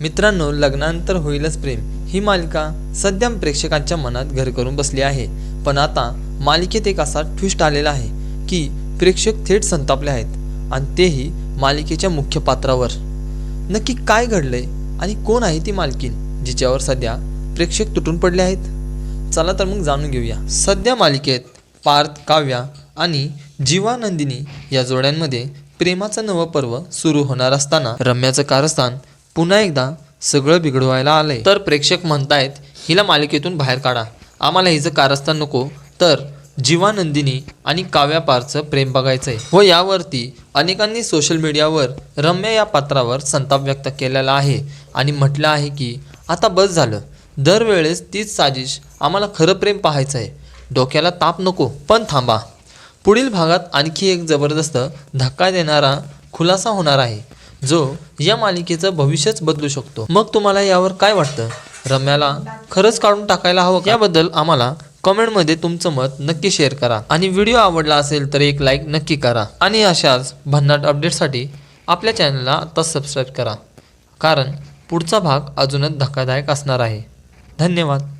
मित्रांनो लग्नानंतर होईलच प्रेम. ही मालिका सध्या प्रेक्षकांच्या मनात घर करून बसली आहे. पण आता मालिकेत एक असा ट्विस्ट आलेला आहे की प्रेक्षक थेट संतापले आहेत आणि तेही मालिकेच्या मुख्य पात्रावर. नक्की काय घडलंय आणि कोण आहे ती मालकीन जिच्यावर सध्या प्रेक्षक तुटून पडले आहेत? चला तर मग जाणून घेऊया. सध्या मालिकेत पार्थ काव्या आणि जीवानंदिनी या जोड्यांमध्ये प्रेमाचं नवं पर्व सुरू होणार असताना रम्याचं कारस्थान पुन्हा एकदा सगळं बिघडवायला आलंय. तर प्रेक्षक म्हणतायत हिला मालिकेतून बाहेर काढा. आम्हाला हिचं कारस्थान नको. तर जीवानंदिनी आणि काव्या पारचं प्रेम बघायचंय. व यावरती अनेकांनी सोशल मीडियावर रम्या या पात्रावर संताप व्यक्त केलेला आहे आणि म्हटलं आहे की आता बस झालं. दरवेळेस तीच साजिश आम्हाला खरं प्रेम पाहायचं आहे डोक्याला ताप नको. पण थांबा. पुढील भागात आणखी एक जबरदस्त धक्का देणारा खुलासा होणार आहे. जो या मालिकेचं भविष्यच बदलू शकतो. मग तुम्हाला यावर काय वाटतं? रम्याला खरंच काढून टाकायला हवं याबद्दल आम्हाला कमेंटमध्ये तुमचं मत नक्की शेअर करा. आणि व्हिडिओ आवडला असेल तर एक लाईक नक्की करा. आणि अशाच भन्नाट अपडेटसाठी आपल्या चॅनलला आता सबस्क्राईब करा. कारण पुढचा भाग अजूनच धक्कादायक असणार आहे. धन्यवाद.